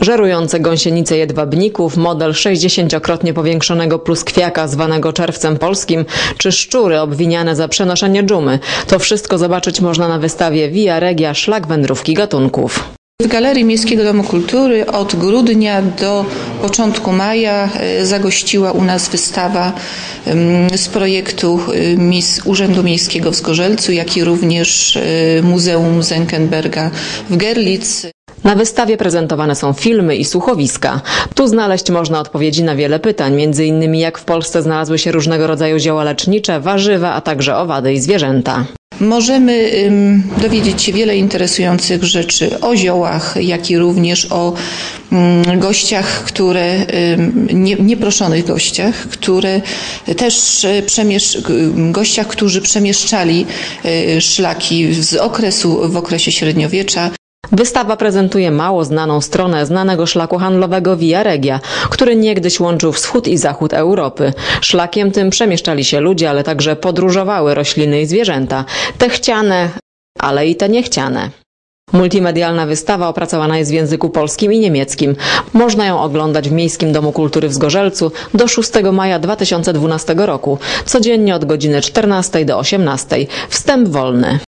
Żerujące gąsienice jedwabników, model 60-krotnie powiększonego pluskwiaka zwanego czerwcem polskim, czy szczury obwiniane za przenoszenie dżumy. To wszystko zobaczyć można na wystawie Via Regia Szlak Wędrówki Gatunków. W Galerii Miejskiego Domu Kultury od grudnia do początku maja e, zagościła u nas wystawa z projektu e, Urzędu Miejskiego w Zgorzelcu, jak i również e, Muzeum Zenkenberga w Gerlitz. Na wystawie prezentowane są filmy i słuchowiska. Tu znaleźć można odpowiedzi na wiele pytań, innymi jak w Polsce znalazły się różnego rodzaju zioła lecznicze, warzywa, a także owady i zwierzęta. Możemy dowiedzieć się wiele interesujących rzeczy o ziołach, jak i również o ym, gościach, które, nie, nieproszonych gościach, które też przemiesz, gościach, którzy przemieszczali y, szlaki z okresu, w okresie średniowiecza. Wystawa prezentuje mało znaną stronę znanego szlaku handlowego Via Regia, który niegdyś łączył wschód i zachód Europy. Szlakiem tym przemieszczali się ludzie, ale także podróżowały rośliny i zwierzęta. Te chciane, ale i te niechciane. Multimedialna wystawa opracowana jest w języku polskim i niemieckim. Można ją oglądać w Miejskim Domu Kultury w Zgorzelcu do 6 maja 2012 roku, codziennie od godziny 14 do 18. Wstęp wolny.